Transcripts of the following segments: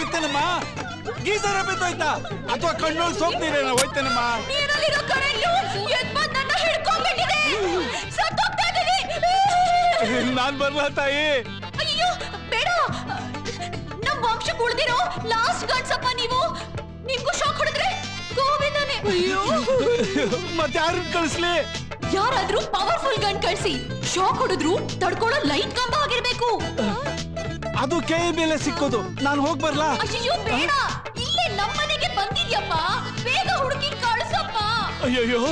ಬಿತ್ತೇನಮ್ಮ? ಗೀಸರ ಬಿದ್ದೋಯ್ತಾ? ಅಥವಾ ಕಣ್ಣಲ್ಲಿ ಸೋಪ್ ನೀರೇನ ಹೋಯ್ತೇನಮ್ಮ? ನಾನ್ ಬರ್ಲಾ ತಾಯಿ? ಅಯ್ಯೋ ಬೇಡ. ನಮ್ ವಂಶಕ್ಕೆ ಉಳ್ದಿರೋ ಲಾಸ್ಟ್ ಗಂಡ್ಸಪ್ಪ ನೀವು. ನಿಮ್ಗೂ ಶಾಕ್ ಹೊಡೆದ್ರೆ ಗೋವಿಂದನೇ. ಅಯ್ಯೋ. ಮತ್ತೆ ಯಾರನ್ನ ಕಳಿಸ್ಲಿ? ಯಾರಾದ್ರೂ ಪವರ್ಫುಲ್ ಗನ್ ಕಳ್ಸಿ ಶಾಕ್ ಹೊಡೆದ್ರು ತಡ್ಕೊಳ್ಳೋ ಲೈಟ್ ಕಂಬ ಆಗಿರ್ಬೇಕು. ಅದು ಕೈ ಮೇಲೆ ಸಿಕ್ಕೋದು. ನಾನು ಹೋಗ್ ಬರ್ಲಾ? ಅಯ್ಯೋ ಬೇಡ. ಇಲ್ಲೇ ನಮ್ಮನೆಗೆ ಬಂದಿದ್ಯಪ್ಪ. ಬೇಗ ಹುಡುಕಿ ಕಳ್ಸಪ್ಪ. ಅಯ್ಯಯ್ಯೋ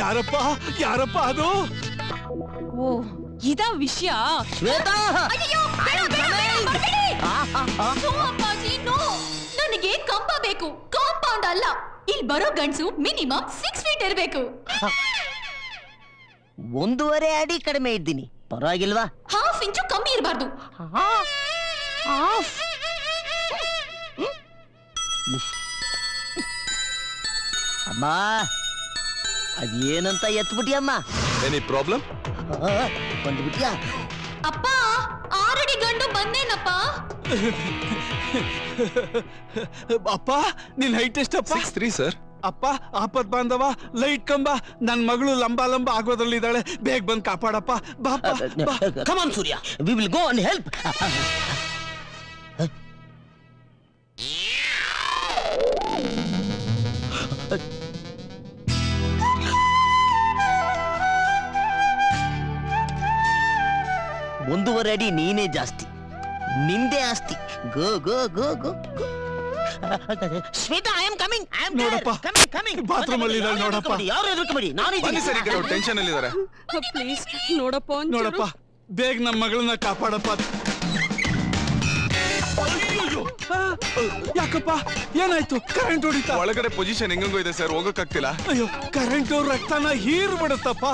ಯಾರಪ್ಪ? ಯಾರಪ್ಪ ಅದು? ಓ ಇದ ವಿಷಯ? ಶ್ವೇತಾ! ಅಯ್ಯೋ ಬೇಡ ಬೇಡ ಬೇಡ ಬರ್ಬೇಡಿ. ನೋ ಅಪ್ಪಾಜಿ ನೋ. ನನಗೆ ಕಂಪ ಬೇಕು. ಕಾಂಪೌಂಡ್ ಅಲ್ಲ ಇಲ್ಲಿ ಬರೋ ಗಂಡ್ಸು ಮಿನಿಮಮ್ ಸಿಕ್ಸ್ ಫೀಟ್ ಇರಬೇಕು. ಒಂದೂವರೆ ಅಡಿ ಕಡಿಮೆ ಇದ್ದೀನಿ. ಪರವಾಗಿಲ್ವಾ? ಹಾಫ್ ಇಂಚು ಕಮ್ಮಿ ಇರಬಾರ್ದು. ಅಮ್ಮ ಅದೇನಂತ ಎತ್ಬಿಟ್ಟಿಯಮ್ಮ ಎನಿ ಪ್ರಾಬ್ಲಮ್ ಬಂದ್ಬಿಟ್ಯಾ? ಅಪ್ಪ ಆರಡಿ ಗಂಡು ಬಂದೇನಪ್ಪ? ಅಪ್ಪ ನಿನ್ ಹೈಟ್ ಎಷ್ಟಪ್ಪ? ಸ್ತ್ರೀ ಸರ್ ಅಪ್ಪ ಆಪತ್ ಬಾಂಧವ ಲೈಟ್ ಕಂಬ. ನನ್ ಮಗಳು ಲಂಬ ಲಂಬ ಆಗೋದ್ರಲ್ಲಿದ್ದಾಳೆ ಬೇಗ ಬಂದ್ ಕಾಪಾಡಪ್ಪ. ಬಾಪ್ಪ ಬಾ. Come on Surya. We will go and help ಒಂದೂವರೆ ಅಡಿ ನೀನೇ ಜಾಸ್ತಿ. ನಿಂದೆ ಆಸ್ತಿ. Go go go go go. Shweta I am coming I am ನೋಡಪ್ಪ. ಕಮಿಂಗ್ ಕಮಿಂಗ್ Bathroom ಅಲ್ಲಿ ಇದ್ದಾಳೆ ನೋಡಪ್ಪ. ಯಾರು ಎದುರ್ಕಬೇಡಿ ನಾನು ಬನ್ನಿ ಸರಿ ಈಗ ಟೆನ್ಷನ್ ಅಲ್ಲಿ ಇದಾರೆ ಪ್ಲೀಸ್ ನೋಡಪ್ಪ ನೋಡಪ್ಪ ಬೇಗ ನಮ್ಮ ಮಗಳನ್ನ ಕಾಪಾಡಪ್ಪ. ಅಯ್ಯಯ್ಯೋ. ಆ, ಯಾಕಪ್ಪ? ಏನಾಯ್ತು? ಕರೆಂಟ್ ಹೊಡಿತಾ? ಒಳಗಡೆ ಪೊಸಿಷನ್ ಹೆಂಗಂಗೋ ಇದೆ ಸರ್ ಹೋಗಕ್ಕಾಗ್ತಿಲ್ಲ. ಅಯ್ಯೋ ಕರೆಂಟ್ ರಕ್ತನ ಹೀರ್ ಬಿಡುತ್ತಪ್ಪ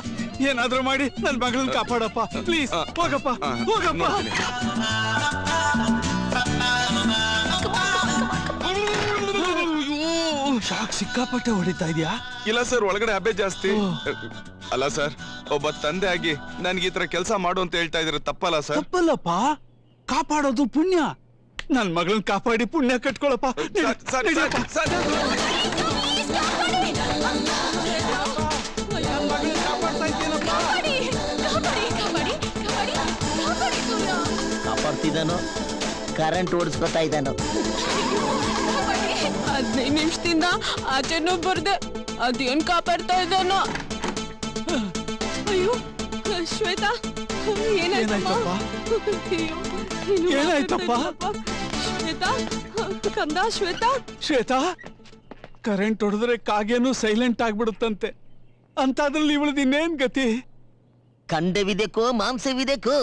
ಏನಾದ್ರೂ ಮಾಡಿ ನನ್ ಮಗಳನ್ನ ಕಾಪಾಡಪ್ಪ. ಪ್ಲೀಸ್ ಹೋಗಪ್ಪ ಹೋಗಪ್ಪ. ಶಾಕ್ ಸಿಕ್ಕಾಪಟ್ಟೆ ಹೊಡಿತಾ ಇದೆಯಾ? ಇಲ್ಲ ಸರ್ ಒಳಗಡೆ ಹಬ್ಬೆ ಜಾಸ್ತಿ. ಅಲ್ಲ ಸರ್ ಒಬ್ಬ ತಂದೆ ಆಗಿ ನನ್ಗೆ ಈ ತರ ಕೆಲಸ ಮಾಡು ಅಂತ ಹೇಳ್ತಾ ಇದ್ರೆ ತಪ್ಪಲ್ಲ ಸರ್? ತಪ್ಪಲ್ಲಪ್ಪ? ಕಾಪಾಡೋದು ಪುಣ್ಯ. ನನ್ ಮಗಳನ್ನ ಕಾಪಾಡಿ ಪುಣ್ಯ ಕಟ್ಕೊಳಪ್ಪ. ಸರ್, ಸರ್, ಸರ್, ಕಾಪಾಡ್ತಿದ್ದಾನೋ ಕರೆಂಟ್ ಓಡಿಸ್ಕೊತಾ ಇದ್ದಾನೋ. ಹದಿನೈದು ನಿಮಿಷದಿಂದ ಆಚೆನೂ ಬರ್ದೆ ಅದೇನ್ ಕಾಪಾಡ್ತಾ ಇದ್ದಾನೋ? ಅಯ್ಯೋ ಶ್ವೇತಾ ಏನಾಯ್ತಪ್ಪ? ಶ್ವೇತಾ ಕಂದ ಶ್ವೇತಾ? ಶ್ವೇತಾ ಕರೆಂಟ್ ಹೊಡೆದ್ರೆ ಕಾಗೇನು ಸೈಲೆಂಟ್ ಆಗ್ಬಿಡುತ್ತಂತೆ. ಅಂತಾದ್ರಲ್ಲಿ ಇವಳದ್ ಇನ್ನೇನ್ ಗತಿ? ಮಾಂಸವಿದೆ ಮಾಂಸವಿದೆಕೋ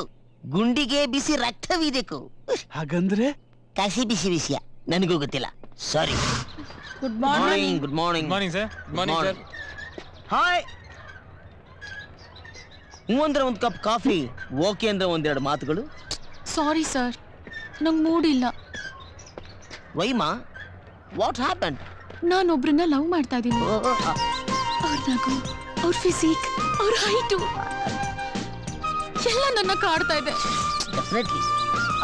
ಗುಂಡಿಗೆ ಬಿಸಿ ರಕ್ತವಿದೆಕೋ ಹಾಗಂದ್ರೆ? ಕಸಿ ಬಿಸಿ ವಿಷಯ. ನನಗೂ ಗೊತ್ತಿಲ್ಲ. Sorry good morning good morning morning sir morning sir hi ಹ್ಞೂ ಅಂದ್ರೆ ಒಂದು ಕಪ್ ಕಾಫಿ ಓಕೆ ಅಂದ್ರೆ ಒಂದೆರಡು ಮಾತುಗಳು. ಸಾರಿ ಸರ್ ನಂಗೆ ಮೂಡಿಲ್ಲ. ವೈಮಾ ವಾಟ್ ಹ್ಯಾಪನ್ ನಾನೊಬ್ರನ್ನ ಲವ್ ಮಾಡ್ತಾ ಇದ್ದೀನಿ. ಅವ್ರ ನಗು ಅವ್ರ ಫಿಸಿಕ್ ಅವ್ರ ಹೈಟು ಎಲ್ಲ ನನ್ನ ಕಾಡ್ತಾ ಇದೆ. ಡೆಫಿನೆಟ್ಲಿ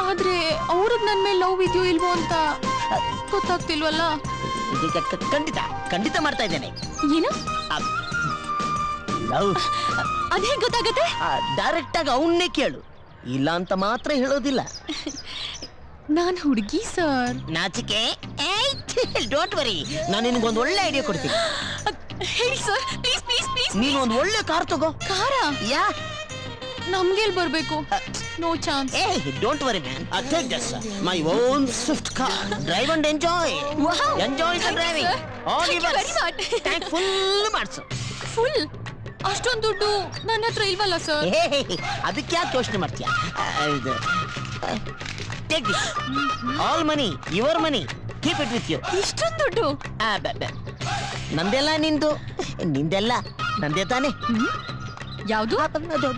ಆದ್ರೆ ಅವ್ರಿಗೆ ನನ್ನ ಮೇಲೆ ಲವ್ ಇದೆಯೋ ಇಲ್ವೋ ಅಂತ ಗೊತ್ತಾಗ್ತಿಲ್ವಲ್ಲ? ಖಂಡಿತ ಖಂಡಿತ ಮಾಡ್ತಾ ಇದ್ದೇನೆ. ಏನು? ಲವ್. ಅದೇ ಗೊತ್ತಾಗತ್ತೆ? ಡೈರೆಕ್ಟ್ ಆಗಿ ಅವನ್ನೇ ಕೇಳು. ಇಲ್ಲ ಅಂತ ಮಾತ್ರ ಹೇಳೋದಿಲ್ಲ. ನಾನು ಹುಡುಗಿ ಸರ್. ನಾಚಿಕೆ. ಡೋಂಟ್ ವರಿ ನಾನು ನಿನಗೊಂದು ಒಳ್ಳೆ ಐಡಿಯಾ ಕೊಡ್ತೀನಿ. ಹೇಳಿ ಸರ್. ಪ್ಲೀಸ್ ಪ್ಲೀಸ್ ಪ್ಲೀಸ್ ನೀನು ಒಂದು ಒಳ್ಳೆ ಕಾರ್ ತಗೋ. ಕಾರ? ಯಾ ನಮ್ಗೆಲ್ ಬರ್ಬೇಕು? ನೋ ಚಾನ್ಸ್ ಏ don't worry man I take this my own Swift car drive and enjoy enjoy the driving all yours tank full ಮಾಡ್ಸು full ಅಷ್ಟೊಂದು ದುಡ್ಡು ನನ್ನ ಹತ್ರ ಇಲ್ವಲ್ಲ ಸರ್ ಅದಕ್ಕೆ ಯಾಕೆ ಯೋಚನೆ ಮಾಡ್ತೀಯ? ಇದು take this all money your money keep it with you ಇಷ್ಟೊಂದು ದುಡ್ಡು? ನಂದೆಲ್ಲ ನಿಂದು. ನಿಂದೆಲ್ಲ ನಂದೇ ತಾನೇ. ಯಾವುದು?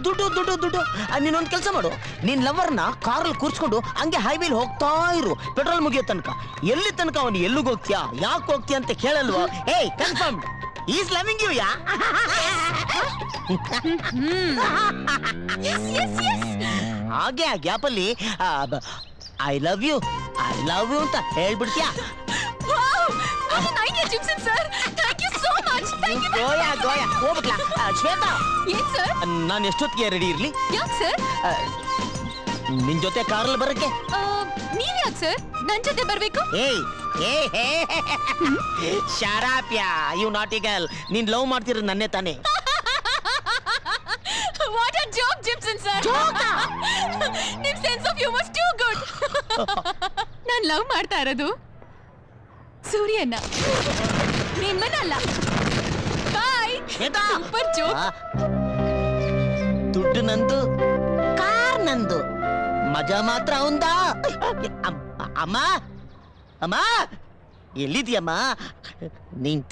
ದುಡ್ಡು ದುಡ್ಡು ದುಡ್ಡು. ನೀನೊಂದು ಕೆಲಸ ಮಾಡು. ನಿನ್ ಲವರ್ನ ಕಾರಲ್ಲಿ ಕೂರ್ಸ್ಕೊಂಡು ಹಂಗೆ ಹೈವೇಲಿ ಹೋಗ್ತಾ ಇರು. ಪೆಟ್ರೋಲ್ ಮುಗಿಯೋ ತನಕ. ಎಲ್ಲಿ ತನಕ ಅವನು ಎಲ್ಲಿಗೆ ಹೋಗ್ತೀಯಾ? ಯಾಕೆ ಹೋಗ್ತೀಯ ಅಂತ ಕೇಳಲ್ವೋ? ಏಯ್ confirm is loving you yeah ಹಾಗೆ ಆ ಗ್ಯಾಪಲ್ಲಿ I love you I love you ಅಂತ ಹೇಳ್ಬಿಡ್ತೀಯಾ? ಸರ್. ಗೋಯ ಗೋಯ. ಹೋಗ್ಬಿಟ್ಲಾ. ಶ್ವೇತಾ. ಏನ್ ಸರ್ ನಾನು ಎಷ್ಟೊತ್ತಿಗೆ ರೆಡಿ ಇರ್ಲಿ? ಯಾಕ್ ಸರ್ ಆ, ನಿನ್ ಜೊತೆ ಕಾರಲ್ಲಿ ಬರಕ್ಕೆ. ನೀವ್ ಯಾಕ್ ಸರ್ ನನ್ ಜೊತೆ ಬರ್ಬೇಕು? ಏಯ್ ಏ shut up you naughty girl ನೀನ್ ಲವ್ ಮಾಡ್ತಿರೋದು ನನ್ನೇ ತಾನೇ. What a joke Jimson sir ನಿಮ್ sense of humour too good non love ಮಾಡ್ತಾ ಇರೋದು ಸೂರ್ಯನ ನಿಮ್ಮನ್ನಲ್ಲ ಶ್ವೇತಾ! Super joke. ಆ, ದುಡ್ಡು ನಂದು ಕಾರ್ ನಂದು ಮಜಾ ಮಾತ್ರ ಅವಂದ? ಅಮ್ಮ ಅಮ್ಮ ಎಲ್ಲಿದ್ಯಮ್ಮ ನೀನ್